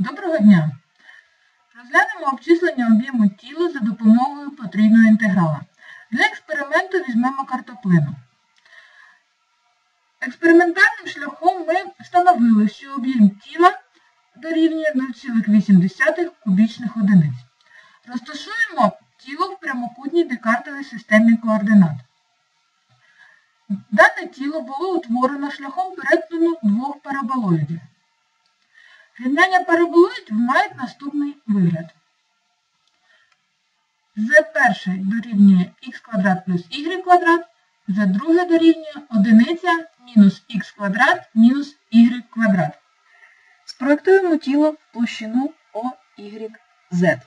Доброго дня! Розглянемо обчислення об'єму тіла за допомогою потрібного інтеграла. Для експерименту візьмемо картоплину. Експериментальним шляхом ми встановили, що об'єм тіла дорівнює 0,8 кубічних одиниць. Розташуємо тіло в прямокутній декартовій системі координат. Дане тіло було утворено шляхом перетину двох параболоїдів. Рівняння параболоїдів мають наступний вигляд. z1 дорівнює х квадрат плюс y квадрат, z2 дорівнює 1 мінус х квадрат мінус y квадрат. Спроектуємо тіло в площину OYZ.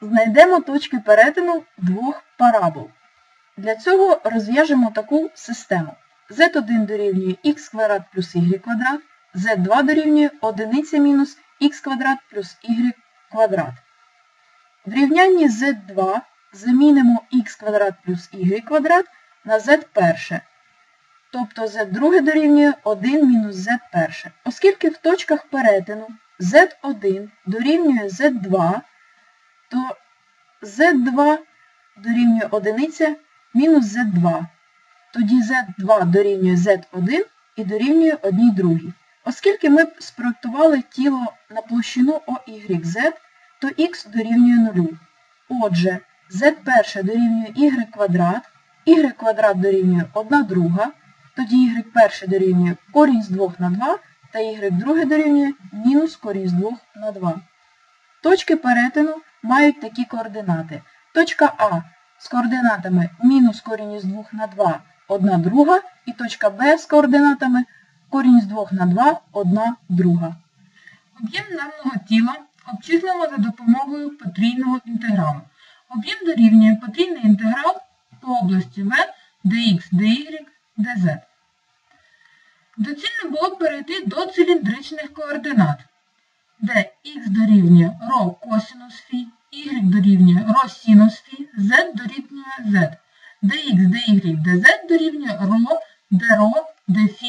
Знайдемо точки перетину двох парабол. Для цього розв'яжемо таку систему. Z1 дорівнює х квадрат плюс y квадрат, z2 дорівнює 1 мінус х квадрат плюс y квадрат. В рівнянні z2 замінимо х квадрат плюс y квадрат на z1. Тобто z2 дорівнює 1 мінус z1. Оскільки в точках перетину z1 дорівнює z2, то z2 дорівнює 1 мінус z2. Тоді z2 дорівнює z1 і дорівнює 1 другій. Оскільки ми спроектували тіло на площину OYZ, то х дорівнює 0. Отже, z1 дорівнює y квадрат, y квадрат дорівнює 1 друга, тоді y1 дорівнює корінь з 2 на 2 та y2 дорівнює мінус корінь з 2 на 2. Точки перетину мають такі координати. Точка А з координатами мінус корінь із 2 на 2 1 друга і точка Б з координатами корінь з 2 на 2 1 друга. Об'єм даного тіла обчислимо за допомогою потрійного інтегралу. Об'єм дорівнює потрійний інтеграл по області В dx, dy, dz. Доцільно було перейти до циліндричних координат, де х дорівнює ρ косинус фі, y дорівнює ρ синус фі, z дорівнює z, dx, dy, dz дорівнює ρ, dρ, dφ,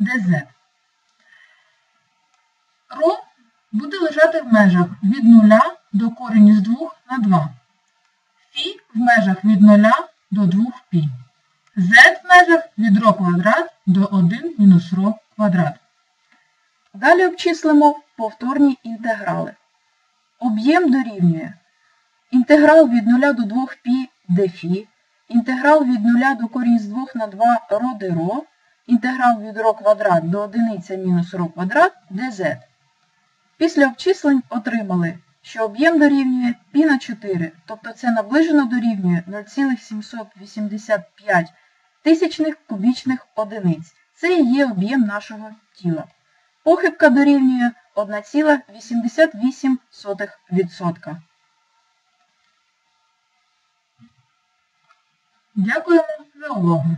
dz. Ро буде лежати в межах від 0 до кореню з 2 на 2. Фі в межах від 0 до 2 пі. Z в межах від ро квадрат до 1 мінус ро квадрат. Далі обчислимо повторні інтеграли. Об'єм дорівнює інтеграл від 0 до 2 π dφ, інтеграл від 0 до корінь з 2 на 2 ро інтеграл від ро квадрат до 1 мінус ро квадрат dz. Після обчислень отримали, що об'єм дорівнює π на 4, тобто це наближено дорівнює 0,785 тисячних кубічних одиниць. Це і є об'єм нашого тіла. Похибка дорівнює 1,88%. Дякуємо за увагу!